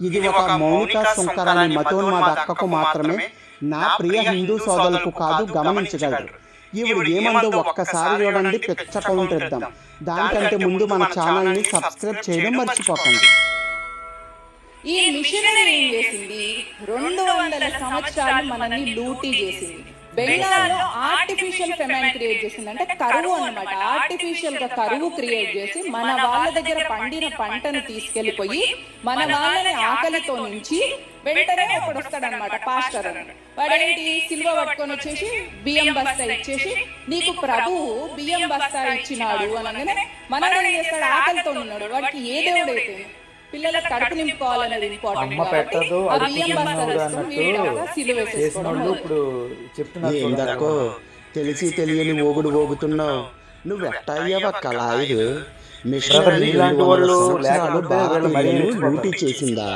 ఇది ఒక మౌనిక సుంకరాని మతోన్మాద అక్కకు మాత్రమే నా ప్రియ హిందూ సోదరులకు కాదు గమనించగలరు. ఈవిడ ఏమందో ఒక్కసారి చూడండి పిచ్చ కౌంట్ ఇద్దాం దానికంటే ముందు మన ఛానల్ని సబ్స్క్రైబ్ చేయడం మర్చిపోకండి. ఈ మిషనరీ ఏం చేసింది? రెండు వందల సంవత్సరాలు మనల్ని లూటీ చేసింది. బెంగాల్లో ఆర్టిఫిషియల్ ఫెమైన్ క్రియేట్ చేసింది. అంటే కరువు అన్నమాట. ఆర్టిఫిషియల్గా కరువు క్రియేట్ చేసి మన వాళ్ళ దగ్గర పండిన పంటను తీసుకెళ్ళిపోయి మన వాళ్ళని ఆకలితో నుంచి వెంటనే ఒకడు వస్తాడనమాట పాస్టర్ అని. వాడేంటి? సిల్వ పట్టుకొని వచ్చేసి బియ్యం బస్తా ఇచ్చేసి నీకు ప్రభువు బియ్యం బస్తా ఇచ్చినాడు అనగానే మనోడు ఏం చేస్తాడు? ఆకలితో ఉన్నాడు. వాడికి ఏ దేవుడు అయితే? పిల్లలకు కడుపు నింపుకోవాలనేది ఇంపార్టెంట్ పెట్టదు. ఇప్పుడు చెప్తున్నారు ఏందక్కో తెలిసి తెలియని ఓగుడు ఓగుతున్నావు. నువ్వు ఎట్టయ్యావ కళాయిరు మిషన్ నీలాంటి వాళ్ళు. లూటీ చేసిందా?